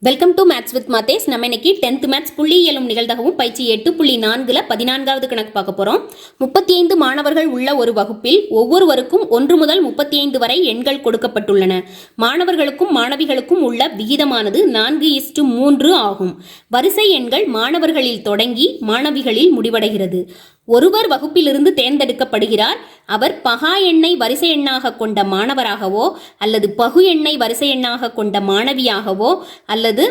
Welcome to maths with Mathesh நம்ம இன்னைக்கு tenth maths புள்ளியியலும் நிகழ்தகவும் பயிற்சி எட்டு புள்ளி நான்குல பதினான்காவது கணக்கு பார்க்க போறோம். முப்பத்தி ஐந்து மாணவர்கள் உள்ள ஒரு வகுப்பில் ஒவ்வொருவருக்கும் ஒன்று முதல் முப்பத்தி ஐந்து வரை எண்கள் கொடுக்கப்பட்டுள்ளன. மாணவர்களுக்கும் மாணவிகளுக்கும் உள்ள விகிதமானது நான்கு இஸ்டு மூன்று ஆகும். வரிசை எண்கள் மாணவர்களில் தொடங்கி மாணவிகளில் முடிவடைகிறது. ஒருவர் வகுப்பிலிருந்து தேர்ந்தெடுக்கப்படுகிறார். அவர் பகா எண்ணை வரிசை எண்ணாக கொண்ட மாணவராகவோ அல்லது பகு எண்ணை வரிசை எண்ணாக கொண்ட மாணவியாகவோ அல்லது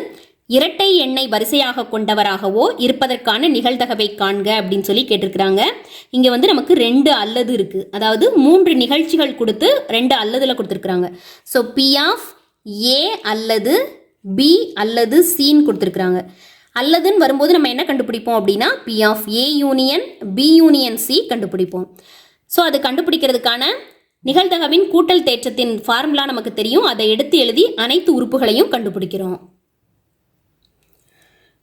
இரட்டை எண்ணை வரிசையாக கொண்டவராகவோ இருப்பதற்கான நிகழ்தகவை காண்க அப்படின்னு சொல்லி கேட்டிருக்கிறாங்க. இங்கே வந்து நமக்கு ரெண்டு அல்லது இருக்கு. அதாவது மூன்று நிகழ்ச்சிகள் கொடுத்து ரெண்டு அல்லதுல கொடுத்துருக்குறாங்க. ஸோ பி ஆஃப் ஏ அல்லது பி அல்லது சின்னு கொடுத்துருக்குறாங்க. அல்லதுன்னு வரும்போது நம்ம என்ன கண்டுபிடிப்போம் அப்படின்னா P of A union B union C கண்டுபிடிப்போம். ஸோ அது கண்டுபிடிக்கிறதுக்கான நிகழ்தகவின் கூட்டல் தேற்றத்தின் ஃபார்முலா நமக்கு தெரியும். அதை எடுத்து எழுதி அனைத்து உறுப்புகளையும் கண்டுபிடிக்கிறோம்.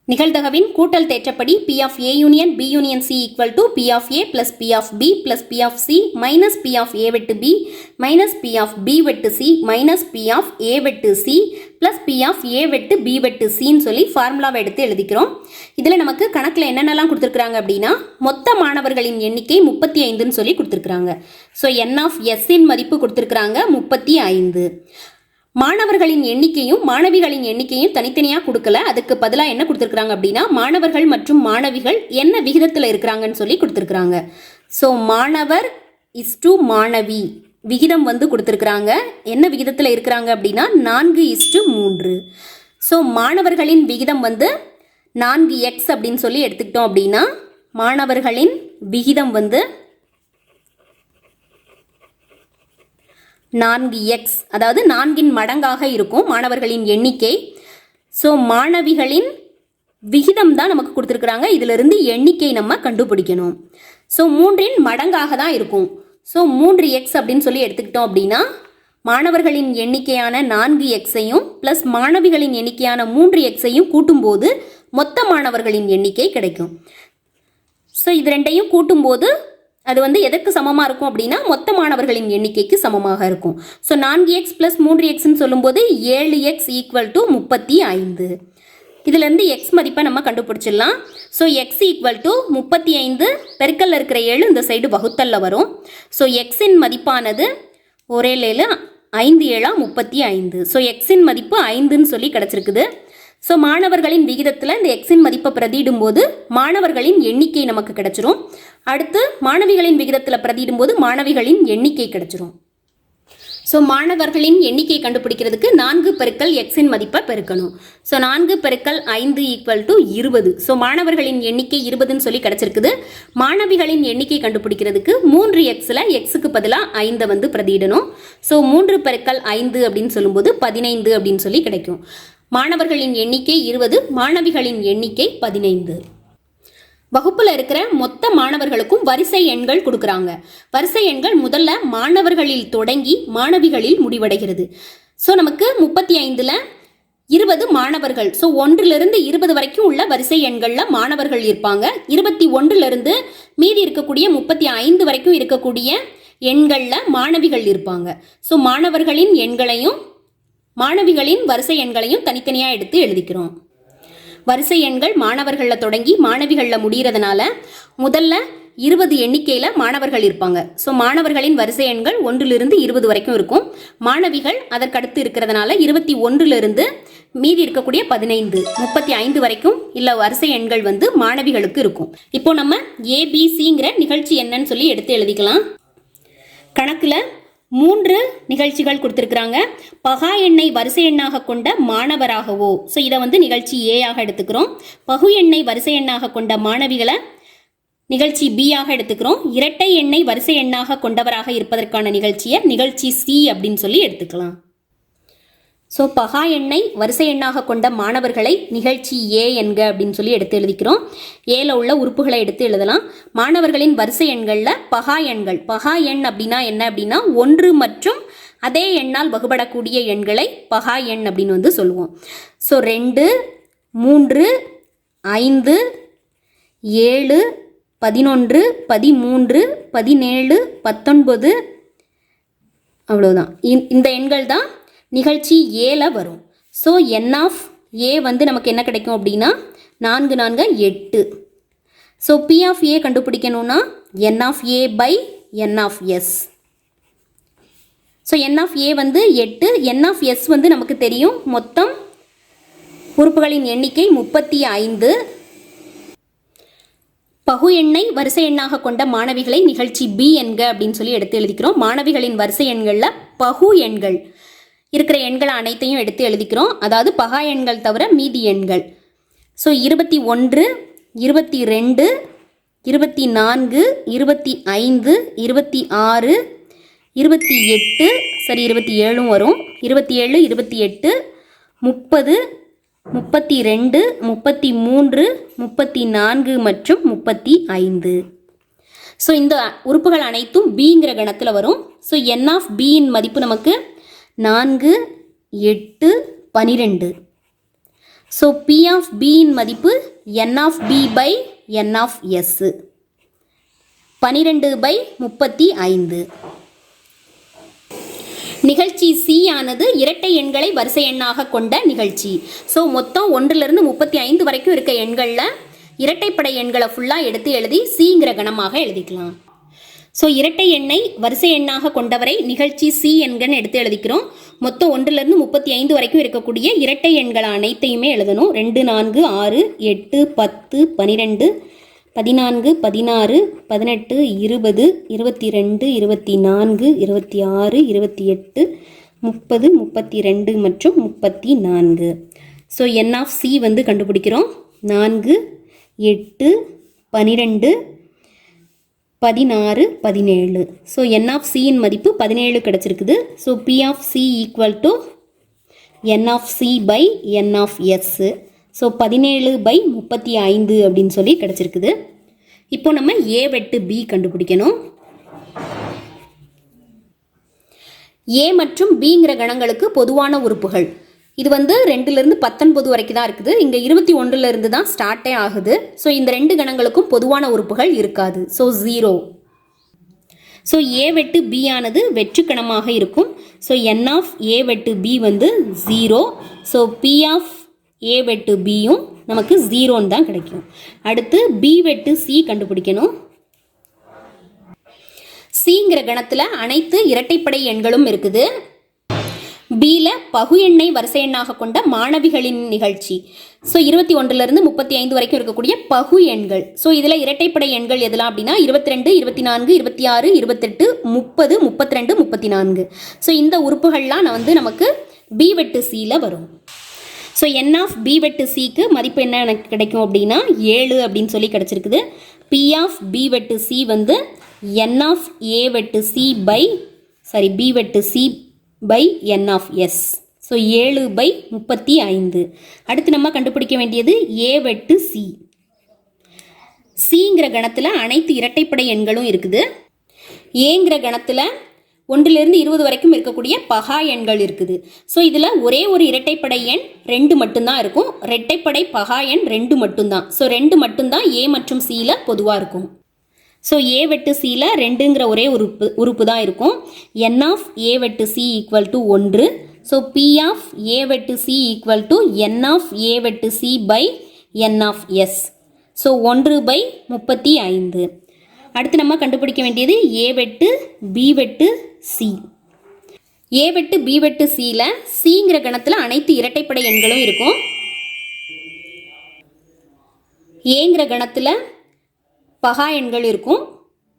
நிகழ்தகவின் கூட்டல் தேற்றப்படி P of A union B union C equal to P of A plus P of B plus P of C minus P of A வெட்டு B minus P of B வெட்டு C minus P of A வெட்டு C plus P of A வெட்டு B வெட்டு சின்னு சொல்லி ஃபார்முலாவை எடுத்து எழுதிக்கிறோம். இதில் நமக்கு கணக்கில் என்னென்னலாம் கொடுத்துருக்குறாங்க அப்படின்னா மொத்த மாணவர்களின் எண்ணிக்கை முப்பத்தி ஐந்துன்னு சொல்லி கொடுத்துருக்குறாங்க. ஸோ என் ஆஃப் எஸ்ஸின் மதிப்பு கொடுத்துருக்குறாங்க முப்பத்தி ஐந்து. மாணவர்களின் எண்ணிக்கையும் மாணவிகளின் எண்ணிக்கையும் தனித்தனியாக கொடுக்கல. அதுக்கு பதிலாக என்ன கொடுத்துருக்குறாங்க அப்படின்னா மாணவர்கள் மற்றும் மாணவிகள் என்ன விகிதத்தில் இருக்கிறாங்கன்னு சொல்லி கொடுத்துருக்குறாங்க. ஸோ மாணவர் இஸ் டு மாணவி. விகிதம் வந்து கொடுத்துருக்குறாங்க. என்ன விகிதத்தில் இருக்கிறாங்க அப்படின்னா நான்கு இஸ்டு மூன்று. ஸோ மாணவர்களின் விகிதம் வந்து நான்கு எக்ஸ் அப்படின்னு சொல்லி எடுத்துக்கிட்டோம் அப்படின்னா மாணவர்களின் விகிதம் வந்து நான்கு எக்ஸ் அதாவது நான்கின் மடங்காக இருக்கும் மாணவர்களின் எண்ணிக்கை. ஸோ மாணவிகளின் விகிதம் தான் நமக்கு கொடுத்துருக்குறாங்க. இதிலிருந்து எண்ணிக்கை நம்ம கண்டுபிடிக்கணும். ஸோ மூன்றின் மடங்காக தான் இருக்கும். ஸோ மூன்று எக்ஸ் அப்படின்னு சொல்லி எடுத்துக்கிட்டோம் அப்படின்னா மாணவர்களின் எண்ணிக்கையான நான்கு எக்ஸையும் ப்ளஸ் மாணவிகளின் எண்ணிக்கையான மூன்று எக்ஸையும் கூட்டும்போது மொத்த மாணவர்களின் எண்ணிக்கை கிடைக்கும். ஸோ இது ரெண்டையும் கூட்டும்போது அது வந்து எதற்கு சமமாக இருக்கும் அப்படின்னா மொத்த மாணவர்களின் எண்ணிக்கைக்கு சமமாக இருக்கும். ஸோ நான்கு எக்ஸ் ப்ளஸ் மூன்று எக்ஸ்ன்னு சொல்லும்போது ஏழு எக்ஸ் ஈக்குவல் டு முப்பத்தி ஐந்து. இதுலேருந்து எக்ஸ் மதிப்பை நம்ம கண்டுபிடிச்சிடலாம். ஸோ எக்ஸ் ஈக்குவல் டு முப்பத்தி ஐந்து பெருக்கல்ல இருக்கிற ஏழு இந்த சைடு வகுத்தல்ல வரும். ஸோ எக்ஸின் மதிப்பானது ஒரே ஏழு ஐந்து ஏழா முப்பத்தி ஐந்து. ஸோ எக்ஸின் மதிப்பு ஐந்துன்னு சொல்லி கிடச்சிருக்குது. ஸோ மாணவர்களின் விகிதத்தில் இந்த எக்ஸின் மதிப்பை பிரதியிடும்போது மாணவர்களின் எண்ணிக்கை நமக்கு கிடைச்சிரும். அடுத்து மாணவிகளின் விகிதத்தில் பிரதியிடும்போது மாணவிகளின் எண்ணிக்கை கிடைச்சிரும். ஸோ மாணவர்களின் எண்ணிக்கை கண்டுபிடிக்கிறதுக்கு நான்கு பெருக்கல் எக்ஸின் மதிப்பை பெருக்கணும். ஸோ நான்கு பெருக்கல் ஐந்து ஈக்குவல் டு இருபது. ஸோ மாணவர்களின் எண்ணிக்கை இருபதுன்னு சொல்லி கிடச்சிருக்குது. மாணவிகளின் எண்ணிக்கை கண்டுபிடிக்கிறதுக்கு மூன்று எக்ஸில் எக்ஸுக்கு பதிலாக ஐந்தை வந்து பிரதியிடணும். ஸோ மூன்று பெருக்கல் ஐந்து அப்படின்னு சொல்லும்போது பதினைந்து அப்படின்னு சொல்லி கிடைக்கும். மாணவர்களின் எண்ணிக்கை இருபது மாணவிகளின் எண்ணிக்கை பதினைந்து. வகுப்புல இருக்கிற மொத்த மாணவர்களுக்கும் வரிசை எண்கள் கொடுக்குறாங்க. வரிசை எண்கள் முதல்ல மாணவர்களில் தொடங்கி மாணவிகளில் முடிவடைகிறது. ஸோ நமக்கு முப்பத்தி ஐந்துல இருபது மாணவர்கள். ஸோ ஒன்றிலிருந்து இருபது வரைக்கும் உள்ள வரிசை எண்களில் மாணவர்கள் இருப்பாங்க. இருபத்தி ஒன்றிலிருந்து மீதி இருக்கக்கூடிய முப்பத்தி ஐந்து வரைக்கும் இருக்கக்கூடிய எண்களில் மாணவிகள் இருப்பாங்க. ஸோ மாணவர்களின் எண்களையும் மாணவிகளின் வரிசை எண்களையும் தனித்தனியாக எடுத்து எழுதிக்கிறோம். வரிசை எண்கள் மாணவர்களில் தொடங்கி மாணவிகளில் முடிகிறதுனால முதல்ல இருபது எண்ணிக்கையில் மாணவர்கள் இருப்பாங்க. ஸோ மாணவர்களின் வரிசை எண்கள் ஒன்றிலிருந்து இருபது வரைக்கும் இருக்கும். மாணவிகள் அதற்கடுத்து இருக்கிறதுனால இருபத்தி ஒன்றிலிருந்து மீதி இருக்கக்கூடிய பதினைந்து முப்பத்தி ஐந்து வரைக்கும் இல்லை வரிசை எண்கள் வந்து மாணவிகளுக்கு இருக்கும். இப்போ நம்ம ஏபிசிங்கிற நிகழ்ச்சி என்னன்னு சொல்லி எடுத்து எழுதிக்கலாம். கணக்கில் மூன்று நிகழ்ச்சிகள் கொடுத்துருக்குறாங்க. பகா எண்ணை வரிசை எண்ணாக கொண்ட மாணவராகவோ. ஸோ இதை வந்து நிகழ்ச்சி ஏயாக எடுத்துக்கிறோம். பகு எண்ணை வரிசை எண்ணாக கொண்ட மாணவிகளை நிகழ்ச்சி பி ஆக எடுத்துக்கிறோம். இரட்டை எண்ணை வரிசை எண்ணாக கொண்டவராக இருப்பதற்கான நிகழ்ச்சியை நிகழ்ச்சி சி அப்படின்னு சொல்லி எடுத்துக்கலாம். ஸோ பகா எண்ணை வரிசை எண்ணாக கொண்ட மாணவர்களை நிகழ்ச்சி ஏ என்க அப்படின்னு சொல்லி எடுத்து எழுதிக்கிறோம். ஏல உள்ள உறுப்புகளை எடுத்து எழுதலாம். மாணவர்களின் வரிசை எண்களில் பகா எண்கள். பகா எண் அப்படின்னா என்ன அப்படின்னா ஒன்று மற்றும் அதே எண்ணால் வகுபடக்கூடிய எண்களை பகா எண் அப்படின்னு வந்து சொல்லுவோம். ஸோ ரெண்டு மூன்று ஐந்து ஏழு பதினொன்று பதிமூன்று பதினேழு பத்தொன்பது அவ்வளோதான் இந்த எண்கள் தான் நிகழ்ச்சி ஏல வரும். ஸோ என் ஆஃப் ஏ வந்து நமக்கு என்ன கிடைக்கும் அப்படின்னா நான்கு நான்கு எட்டு. ஸோ பி ஆஃப் ஏ கண்டுபிடிக்கணும்னா n of A by n of S so n of A வந்து எட்டு என் ஆஃப் எஸ் வந்து நமக்கு தெரியும். மொத்தம் உறுப்புகளின் எண்ணிக்கை முப்பத்தி ஐந்து. பகு எண்ணை வரிசை எண்ணாக கொண்ட மாணவிகளை நிகழ்ச்சி பி என்க அப்படின்னு சொல்லி எடுத்து எழுதிக்கிறோம். மாணவிகளின் வரிசை எண்களில் பகு எண்கள். இருக்கிற எண்கள் அனைத்தையும் எடுத்து எழுதிக்கிறோம். அதாவது பகா எண்கள் தவிர மீதி எண்கள். ஸோ இருபத்தி ஒன்று இருபத்தி ரெண்டு இருபத்தி நான்கு இருபத்தி ஐந்து இருபத்தி ஆறு இருபத்தி எட்டு சரி இருபத்தி ஏழும் வரும். இருபத்தி ஏழு இருபத்தி எட்டு முப்பது முப்பத்தி ரெண்டு முப்பத்தி மூன்று முப்பத்தி நான்கு மற்றும் முப்பத்தி ஐந்து. ஸோ இந்த உறுப்புகள் அனைத்தும் பிங்கிற கணத்தில் வரும். ஸோ என் ஆஃப் பியின் மதிப்பு நமக்கு நான்கு எட்டு பனிரெண்டு. ஸோ பி ஆஃப் பியின் மதிப்பு n of B by n of S பனிரெண்டு பை முப்பத்தி ஐந்து. நிகழ்ச்சி சி ஆனது இரட்டை எண்களை வரிசை எண்ணாக கொண்ட நிகழ்ச்சி. ஸோ மொத்தம் ஒன்றிலிருந்து முப்பத்தி ஐந்து வரைக்கும் இருக்க எண்களில் இரட்டைப்படை எண்களை ஃபுல்லாக எடுத்து எழுதி சிங்கிற கணமாக எழுதிக்கலாம். ஸோ இரட்டை எண்ணை வரிசை எண்ணாக கொண்டவரை நிகழ்ச்சி சி எண்கன்னு எடுத்து எழுதிக்கிறோம். மொத்தம் ஒன்றுலேருந்து முப்பத்தி ஐந்து வரைக்கும் இருக்கக்கூடிய இரட்டை எண்கள் அனைத்தையுமே எழுதணும். ரெண்டு நான்கு ஆறு எட்டு பத்து பனிரெண்டு பதினான்கு பதினாறு பதினெட்டு இருபது இருபத்தி ரெண்டு இருபத்தி நான்கு இருபத்தி ஆறு இருபத்தி எட்டு முப்பது முப்பத்தி ரெண்டு மற்றும் முப்பத்தி நான்கு ஸோ என் ஆஃப் சி வந்து கண்டுபிடிக்கிறோம். நான்கு எட்டு பனிரெண்டு பதினாறு பதினேழு. ஸோ என் ஆஃப் சியின் மதிப்பு பதினேழு கிடச்சிருக்குது. So P of C equal to n of C by n of S so பதினேழு பை முப்பத்தி ஐந்து அப்படின்னு சொல்லி கிடச்சிருக்குது. இப்போ நம்ம ஏ வெட்டு பி கண்டுபிடிக்கணும். ஏ மற்றும் பிங்கிற கணங்களுக்கு பொதுவான உறுப்புகள். இது வந்து ரெண்டுலேருந்து பத்தொன்பது வரைக்கும் தான் இருக்குது. இங்கே இருபத்தி ஒன்றுலேருந்து தான் ஸ்டார்ட்டே ஆகுது. ஸோ இந்த ரெண்டு கணங்களுக்கும் பொதுவான உறுப்புகள் இருக்காது. ஸோ ஜீரோ ஸோ ஏ வெட்டு பி ஆனது வெற்றுக்கணமாக இருக்கும். ஸோ என் ஆஃப் ஏ வெட்டு பி வந்து zero so P of A வெட்டு பியும் நமக்கு ஜீரோன்னு தான் கிடைக்கும். அடுத்து பி வெட்டு சி கண்டுபிடிக்கணும். சிங்கிற கணத்தில் அனைத்து இரட்டைப்படை எண்களும் இருக்குது. பியில் பகு எண்ணை வரிசை எண்ணாக கொண்ட மாணவிகளின் நிகழ்ச்சி. ஸோ இருபத்தி ஒன்றுலேருந்து முப்பத்தி ஐந்து வரைக்கும் இருக்கக்கூடிய பகு எண்கள். ஸோ இதில் இரட்டைப்படை எண்கள் எதெல்லாம் அப்படின்னா இருபத்தி ரெண்டு இருபத்தி நான்கு இருபத்தி ஆறு இருபத்தெட்டு முப்பது முப்பத்தி ரெண்டு முப்பத்தி நான்கு ஸோ இந்த உறுப்புகள்லாம் நான் வந்து நமக்கு பி வெட்டு சியில் வரும். ஸோ என் ஆஃப் பி வெட்டு சிக்கு மதிப்பு என்ன எனக்கு கிடைக்கும் அப்படின்னா ஏழு அப்படின்னு சொல்லி கிடச்சிருக்குது. பி ஆஃப் பி வெட்டு சி வந்து என் ஆஃப் ஏ வெட்டு சி பை சாரி பி வெட்டு C by n of S so ஏழு பை முப்பத்தி ஐந்து. அடுத்து நம்ம கண்டுபிடிக்க வேண்டியது ஏ வெட்டு சி சிங்கிற கணத்தில் அனைத்து இரட்டைப்படை எண்களும் இருக்குது. ஏங்கிற கணத்தில் ஒன்றிலிருந்து இருபது வரைக்கும் இருக்கக்கூடிய பகா எண்கள் இருக்குது. ஸோ இதில் ஒரே ஒரு இரட்டைப்படை எண் ரெண்டு மட்டும்தான் இருக்கும். இரட்டைப்படை பகா எண் ரெண்டு மட்டும்தான். ஸோ ரெண்டு மட்டும்தான் ஏ மற்றும் சியில் பொதுவாக இருக்கும். ஸோ ஏ வெட்டு சியில் ரெண்டுங்கிற ஒரே உறுப்பு உறுப்பு தான் இருக்கும். என் ஆஃப் ஏ வெட்டு சி ஈக்குவல் டு ஒன்று. ஸோ பி ஆஃப் ஏ வெட்டு C equal to n of A வெட்டு C by n of S so ஒன்று பை முப்பத்தி ஐந்து. அடுத்து நம்ம கண்டுபிடிக்க வேண்டியது ஏ வெட்டு பி வெட்டு சி ஏ வெட்டு பி வெட்டு சியில் சிங்கிற கணத்தில் அனைத்து இரட்டைப்படை எண்களும் இருக்கும். ஏங்கிற கணத்தில் பகா எண்கள் இருக்கும்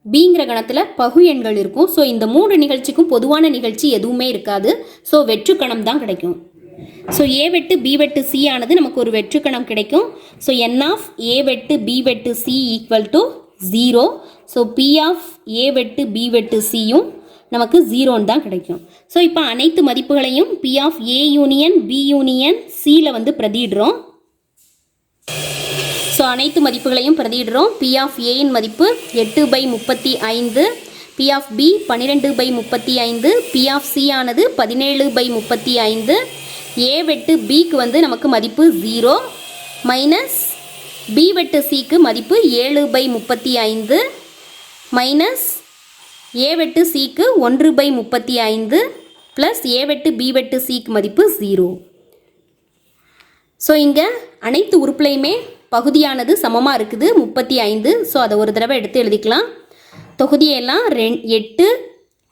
பிங்கிற கணத்தில் பகு எண்கள் இருக்கும். ஸோ இந்த மூன்று நிகழ்ச்சிக்கும் பொதுவான நிகழ்ச்சி எதுவுமே இருக்காது. ஸோ வெற்றுக்கணம் தான் கிடைக்கும். ஸோ ஏ வெட்டு பி வெட்டு சி ஆனது நமக்கு ஒரு வெற்றுக்கணம் கிடைக்கும். ஸோ என் ஆஃப் ஏ வெட்டு பி வெட்டு C equal to zero so P of A வெட்டு பி வெட்டு சியும் நமக்கு ஜீரோன்னு தான் கிடைக்கும். ஸோ இப்போ அனைத்து மதிப்புகளையும் P of A union B union சியில் வந்து பிரதிடுறோம் ஸோ அனைத்து மதிப்புகளையும் பிரதியிடுறோம். பி ஆஃப் ஏயின் மதிப்பு எட்டு பை முப்பத்தி ஐந்து. பி ஆஃப் பி பன்னிரெண்டு பை முப்பத்தி ஐந்து. பி ஆஃப் சி ஆனது பதினேழு பை முப்பத்தி ஐந்து. ஏ வெட்டு பிக்கு வந்து நமக்கு மதிப்பு ஜீரோ மைனஸ் பி வெட்டு சிக்கு மதிப்பு ஏழு பை முப்பத்தி ஐந்து. மைனஸ் ஏ வெட்டு சிக்கு ஒன்று பை முப்பத்தி ஐந்து. ப்ளஸ் ஏ வெட்டு பி வெட்டு சிக்கு மதிப்பு ஜீரோ ஸோ இங்கே அனைத்து உறுப்புலையுமே பகுதியானது சமமாக இருக்குது முப்பத்தி ஐந்து. ஸோ அதை ஒரு தடவை எடுத்து எழுதிக்கலாம். தொகுதியெல்லாம் ரெண் எட்டு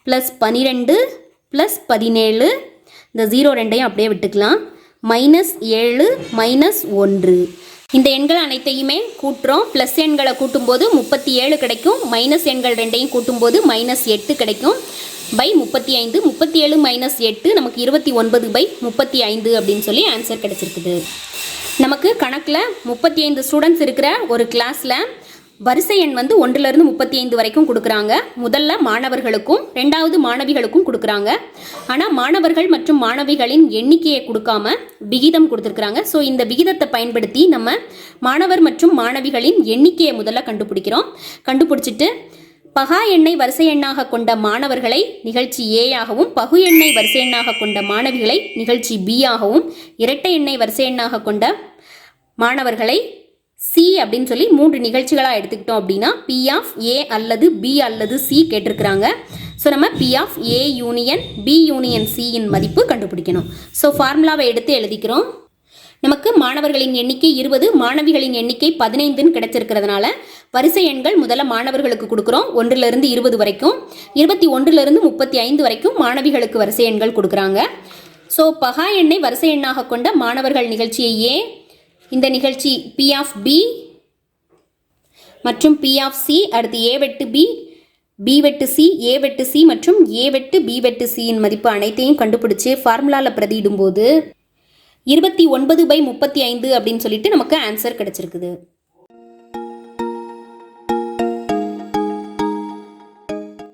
ப்ளஸ் பன்னிரெண்டு ப்ளஸ் பதினேழு. இந்த ஜீரோ ரெண்டையும் அப்படியே விட்டுக்கலாம். மைனஸ் ஏழு மைனஸ் ஒன்று. இந்த எண்கள் அனைத்தையுமே கூட்டுறோம். ப்ளஸ் எண்களை கூட்டும்போது முப்பத்தி ஏழு கிடைக்கும். மைனஸ் எண்கள் ரெண்டையும் கூட்டும்போது மைனஸ் எட்டு கிடைக்கும். பை முப்பத்தி ஐந்து முப்பத்தி ஏழு மைனஸ் எட்டு நமக்கு இருபத்தி ஒன்பது பை முப்பத்தி ஐந்து அப்படின்னு சொல்லி ஆன்சர் கிடைச்சிருக்குது. நமக்கு கணக்கில் முப்பத்தி ஐந்து ஸ்டூடெண்ட்ஸ் இருக்கிற ஒரு கிளாஸில் வரிசை எண் வந்து ஒன்றிலிருந்து முப்பத்தி ஐந்து வரைக்கும் கொடுக்குறாங்க. முதல்ல மாணவர்களுக்கும் ரெண்டாவது மாணவிகளுக்கும் கொடுக்குறாங்க. ஆனால் மாணவர்கள் மற்றும் மாணவிகளின் எண்ணிக்கையை கொடுக்காம விகிதம் கொடுத்துருக்குறாங்க. ஸோ இந்த விகிதத்தை பயன்படுத்தி நம்ம மாணவர் மற்றும் மாணவிகளின் எண்ணிக்கையை முதல்ல கண்டுபிடிக்கிறோம். கண்டுபிடிச்சிட்டு பகா எண்ணை வரிசை எண்ணாக கொண்ட மாணவர்களை நிகழ்ச்சி ஏ ஆகவும் பகு எண்ணை வரிசை எண்ணாக கொண்ட மாணவிகளை நிகழ்ச்சி பி ஆகவும் இரட்டை எண்ணை வரிசை எண்ணாக கொண்ட மாணவர்களை சி அப்படின்னு சொல்லி மூன்று நிகழ்ச்சிகளாக எடுத்துக்கிட்டோம் அப்படின்னா பி ஆஃப் ஏ அல்லது பி அல்லது சி கேட்டிருக்கிறாங்க. ஸோ நம்ம P of A union B union சியின் மதிப்பு கண்டுபிடிக்கணும். ஸோ ஃபார்முலாவை எடுத்து எழுதிக்கிறோம். நமக்கு மாணவர்களின் எண்ணிக்கை இருபது மாணவிகளின் எண்ணிக்கை பதினைந்துன்னு கிடைச்சிருக்கிறதுனால வரிசை எண்கள் முதல்ல மாணவர்களுக்கு கொடுக்குறோம். ஒன்றிலிருந்து இருபது வரைக்கும். இருபத்தி ஒன்றிலிருந்து முப்பத்தி ஐந்து வரைக்கும் மாணவிகளுக்கு வரிசை எண்கள் கொடுக்குறாங்க. ஸோ பகா எண்ணை வரிசை எண்ணாக கொண்ட மாணவர்கள் நிகழ்ச்சியை ஏ இந்த நிகழ்ச்சி பி ஆஃப் பி மற்றும் பி ஆஃப் சி அடுத்து ஏ வெட்டு பி பி வெட்டு சி ஏ வெட்டு சி மற்றும் ஏ வெட்டு பி வெட்டு சியின் மதிப்பு அனைத்தையும் கண்டுபிடிச்சு ஃபார்முலாவில் பிரதியிடும்போது இருபத்தி ஒன்பது பை முப்பத்தி ஐந்து அப்படின்னு சொல்லிட்டு நமக்கு ஆன்சர் கிடச்சிருக்குது.